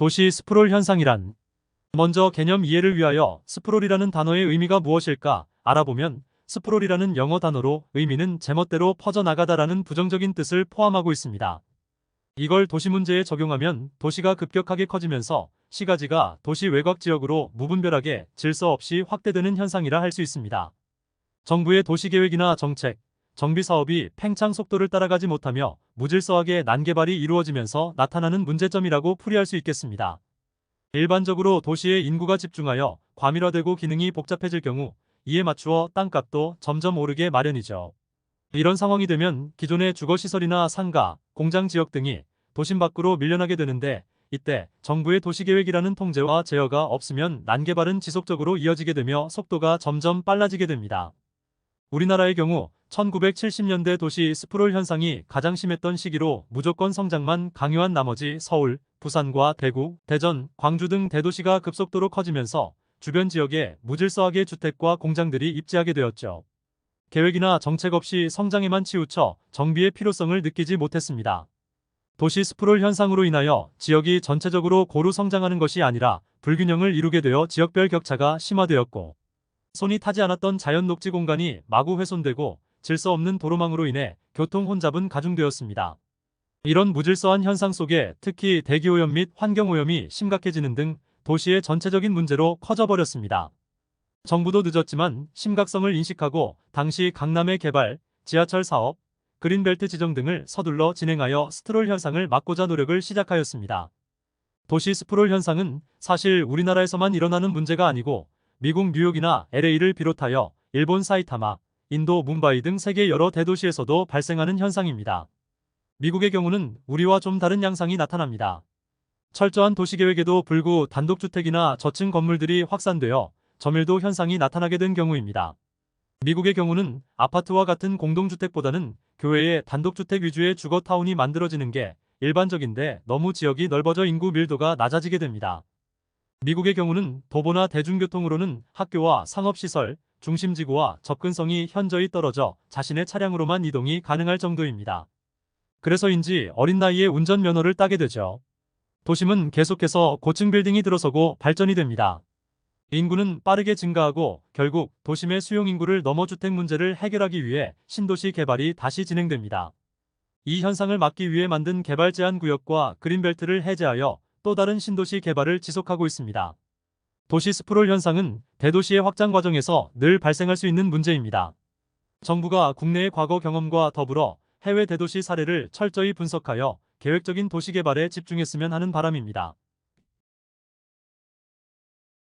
도시 스프롤 현상이란 먼저 개념 이해를 위하여 스프롤이라는 단어의 의미가 무엇일까 알아보면 스프롤이라는 영어 단어로 의미는 제멋대로 퍼져나가다라는 부정적인 뜻을 포함하고 있습니다. 이걸 도시 문제에 적용하면 도시가 급격하게 커지면서 시가지가 도시 외곽 지역으로 무분별하게 질서 없이 확대되는 현상이라 할 수 있습니다. 정부의 도시계획이나 정책, 정비 사업이 팽창 속도를 따라가지 못하며 무질서하게 난개발이 이루어지면서 나타나는 문제점이라고 풀이할 수 있겠습니다. 일반적으로 도시의 인구가 집중하여 과밀화되고 기능이 복잡해질 경우 이에 맞추어 땅값도 점점 오르게 마련이죠. 이런 상황이 되면 기존의 주거시설이나 상가, 공장 지역 등이 도심 밖으로 밀려나게 되는데 이때 정부의 도시계획이라는 통제와 제어가 없으면 난개발은 지속적으로 이어지게 되며 속도가 점점 빨라지게 됩니다. 우리나라의 경우 1970년대 도시 스프롤 현상이 가장 심했던 시기로 무조건 성장만 강요한 나머지 서울, 부산과 대구, 대전, 광주 등 대도시가 급속도로 커지면서 주변 지역에 무질서하게 주택과 공장들이 입지하게 되었죠. 계획이나 정책 없이 성장에만 치우쳐 정비의 필요성을 느끼지 못했습니다. 도시 스프롤 현상으로 인하여 지역이 전체적으로 고루 성장하는 것이 아니라 불균형을 이루게 되어 지역별 격차가 심화되었고 손이 타지 않았던 자연 녹지 공간이 마구 훼손되고 질서 없는 도로망으로 인해 교통 혼잡은 가중되었습니다. 이런 무질서한 현상 속에 특히 대기오염 및 환경오염이 심각해지는 등 도시의 전체적인 문제로 커져버렸습니다. 정부도 늦었지만 심각성을 인식하고 당시 강남의 개발, 지하철 사업, 그린벨트 지정 등을 서둘러 진행하여 스트롤 현상을 막고자 노력을 시작하였습니다. 도시 스프롤 현상은 사실 우리나라에서만 일어나는 문제가 아니고 미국 뉴욕이나 LA를 비롯하여 일본 사이타마, 인도 뭄바이 등 세계 여러 대도시에서도 발생하는 현상입니다. 미국의 경우는 우리와 좀 다른 양상이 나타납니다. 철저한 도시계획에도 불구 단독주택이나 저층 건물들이 확산되어 저밀도 현상이 나타나게 된 경우입니다. 미국의 경우는 아파트와 같은 공동주택보다는 교외의 단독주택 위주의 주거타운이 만들어지는 게 일반적인데 너무 지역이 넓어져 인구 밀도가 낮아지게 됩니다. 미국의 경우는 도보나 대중교통으로는 학교와 상업시설, 중심지구와 접근성이 현저히 떨어져 자신의 차량으로만 이동이 가능할 정도입니다. 그래서인지 어린 나이에 운전면허를 따게 되죠. 도심은 계속해서 고층 빌딩이 들어서고 발전이 됩니다. 인구는 빠르게 증가하고 결국 도심의 수용 인구를 넘어 주택 문제를 해결하기 위해 신도시 개발이 다시 진행됩니다. 이 현상을 막기 위해 만든 개발 제한 구역과 그린벨트를 해제하여 또 다른 신도시 개발을 지속하고 있습니다. 도시 스프롤 현상은 대도시의 확장 과정에서 늘 발생할 수 있는 문제입니다. 정부가 국내의 과거 경험과 더불어 해외 대도시 사례를 철저히 분석하여 계획적인 도시 개발에 집중했으면 하는 바람입니다.